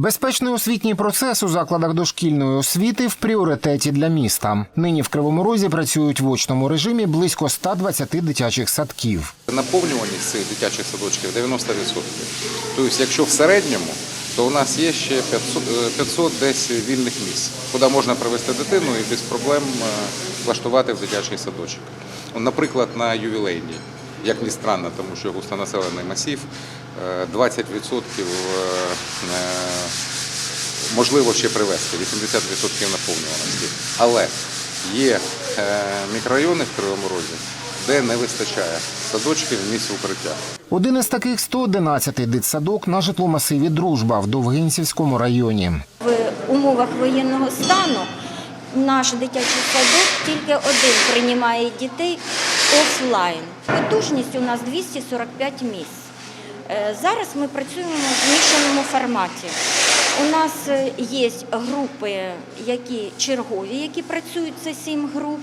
Безпечний освітній процес у закладах дошкільної освіти в пріоритеті для міста. Нині в Кривому Розі працюють в очному режимі близько 120 дитячих садків. Наповнюваність цих дитячих садочків 90%. Тобто, якщо в середньому, то у нас є ще 500, е, 500 десь вільних місць, куди можна привезти дитину і без проблем е, влаштувати в дитячий садочок. Наприклад, на ювілейній, як ні странно, тому що густонаселений масів, е, 20% е, е, можливо ще привезти, 80% наповнюваності. Але є мікрорайони в Кривому Розі, де не вистачає садочків місць укриття. Один із таких 111-й дитсадок на житломасиві Дружба в Довгинцівському районі. В умовах воєнного стану наш дитячий садок тільки один приймає дітей офлайн. Потужність у нас 245 місць. Е, Зараз ми працюємо в змішаному форматі. У нас е, є групи, які чергові, які працюють, це сім груп,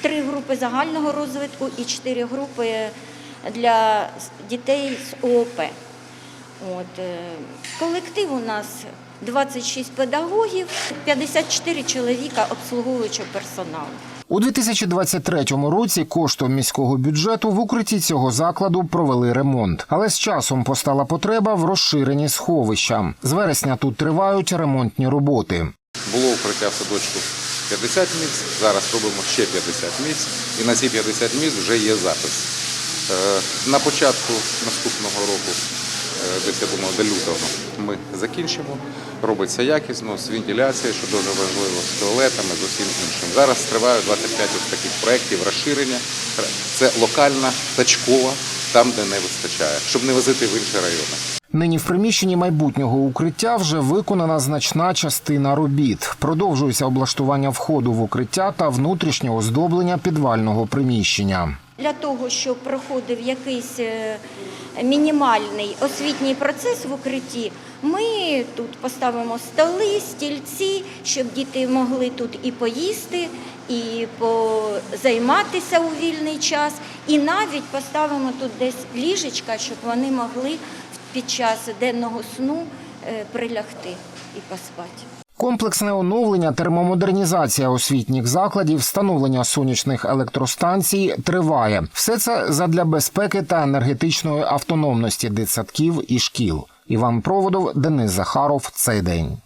три групи загального розвитку і чотири групи для дітей з ООП. От, е, колектив у нас 26 педагогів, 54 чоловіка обслуговуючого персоналу. У 2023 році коштом міського бюджету в укритті цього закладу провели ремонт. Але з часом постала потреба в розширенні сховища. З вересня тут тривають ремонтні роботи. Було укриття в садочку 50 місць, зараз робимо ще 50 місць, і на ці 50 місць вже є запис. Е, На початку наступного року, десь я до лютого, ми закінчимо. Робиться якісно, з вентиляцією, що дуже важливо, з туалетами, з усім іншим. Зараз тривають 25 ось таких проєктів розширення. Це локальна, точкова, там, де не вистачає, щоб не возити в інші райони. Нині в приміщенні майбутнього укриття вже виконана значна частина робіт. Продовжується облаштування входу в укриття та внутрішнє оздоблення підвального приміщення. Для того, щоб проходив якийсь е, мінімальний освітній процес в укритті, ми тут поставимо столи, стільці, щоб діти могли тут і поїсти, і позайматися у вільний час, і навіть поставимо тут десь ліжечка, щоб вони могли під час денного сну е, прилягти і поспати. Комплексне оновлення, термомодернізація освітніх закладів, встановлення сонячних електростанцій триває. Все це задля безпеки та енергетичної автономності дитсадків і шкіл. Іван Проводов, Денис Захаров. Цей день.